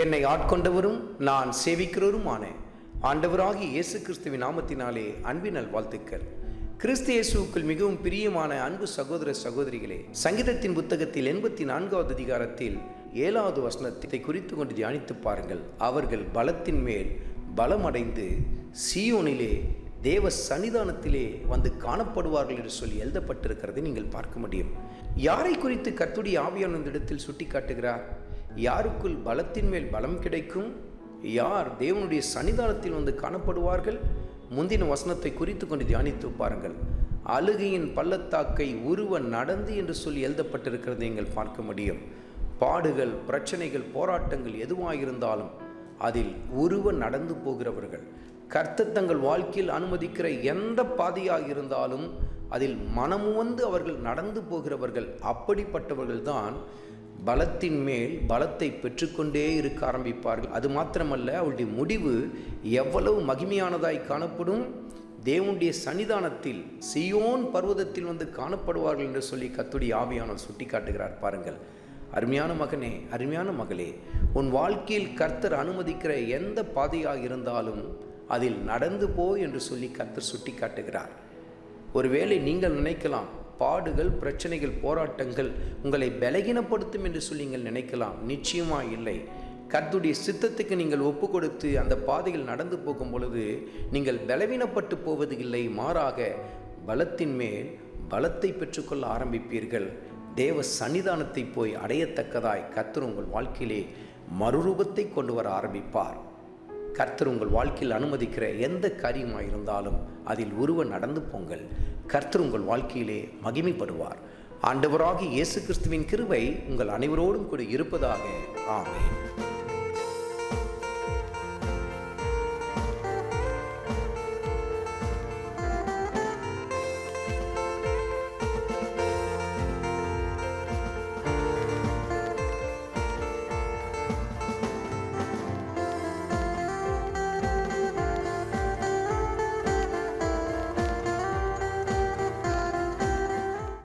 என்னை ஆட்கொண்டவரும் நான் சேவிக்கிறவருமான. ஆண்டவராகி இயேசு கிறிஸ்துவின் நாமத்தினாலே அன்பினல் வாழ்த்துக்கள் கிறிஸ்து இயேசுவுக்குள் மிகவும் பிரியமான அன்பு சகோதர சகோதரிகளே சங்கீதத்தின் புத்தகத்தில் எண்பத்தி நான்காவது அதிகாரத்தில் ஏழாவது வசனத்தை குறித்து கொண்டு தியானித்து பாருங்கள். அவர்கள் பலத்தின் மேல் பலமடைந்து சீயோனிலே தேவ சன்னிதானத்திலே வந்து காணப்படுவார்கள் என்று சொல்லி எழுதப்பட்டிருக்கிறதை நீங்கள் பார்க்க முடியும். யாரை குறித்து கத்துடி ஆவியானந்த இடத்தில் சுட்டி காட்டுகிறார் யாருக்குள் பலத்தின் மேல் பலம் கிடைக்கும்? யார் தேவனுடைய சன்னிதானத்தில் வந்து காணப்படுவார்கள்? முந்தின வசனத்தை குறித்து கொண்டு தியானித்து பாருங்கள். அழுகையின் பள்ளத்தாக்கை உருவ நடந்து என்று சொல்லி எழுதப்பட்டிருக்கிறதை நீங்கள் பார்க்க முடியும். பாடுகள் பிரச்சனைகள் போராட்டங்கள் எதுவாக இருந்தாலும் அதில் உருவ நடந்து போகிறவர்கள். கர்த்தர் தங்கள் வாழ்க்கையில் அனுமதிக்கிற எந்த பாதையாக இருந்தாலும் அதில் மனமுவந்து அவர்கள் நடந்து போகிறவர்கள் அப்படிப்பட்டவர்கள் தான் பலத்தின் மேல் பலத்தை பெற்றுக்கொண்டே இருக்க ஆரம்பிப்பார்கள். அது மாத்திரமல்ல அவளுடைய முடிவு எவ்வளவு மகிமையானதாய் காணப்படும். தேவனுடைய சன்னிதானத்தில் சியோன் பர்வதத்தில் வந்து காணப்படுவார்கள் என்று சொல்லி கத்துடைய ஆவியானவர் சுட்டி காட்டுகிறார் பாருங்கள் அருமையான மகனே அருமையான மகளே உன் வாழ்க்கையில் கர்த்தர் அனுமதிக்கிற எந்த பாதையாக இருந்தாலும் அதில் நடந்து போ என்று சொல்லி கர்த்தர் சுட்டி காட்டுகிறார் ஒருவேளை நீங்கள் நினைக்கலாம் பாடுகள் பிரச்சனைகள் போராட்டங்கள் உங்களை பலகீனப்படுத்தும் என்று சொல்லி நீங்கள் நினைக்கலாம். நிச்சயமாக இல்லை. கர்த்துடைய சித்தத்துக்கு நீங்கள் ஒப்பு கொடுத்து அந்த பாதையில் நடந்து போகும் பொழுது நீங்கள் பலவீனப்பட்டு போவது இல்லை. மாறாக பலத்தின் மேல் பலத்தை பெற்றுக்கொள்ள ஆரம்பிப்பீர்கள். தேவ சன்னிதானத்தை போய் அடையத்தக்கதாய் கர்த்தர் உங்கள் வாழ்க்கையிலே மறுரூபத்தை கொண்டு வர ஆரம்பிப்பார். கர்த்தர் உங்கள் வாழ்க்கையில் அனுமதிக்கிற எந்த காரியமாக இருந்தாலும் அதில் உருவ நடந்து போங்கள். கர்த்தர் உங்கள் வாழ்க்கையிலே மகிமைப்படுவார். ஆண்டவராகி இயேசு கிறிஸ்துவின் கிருவை உங்கள் அனைவரோடும் கூட இருப்பதாக. ஆமேன்.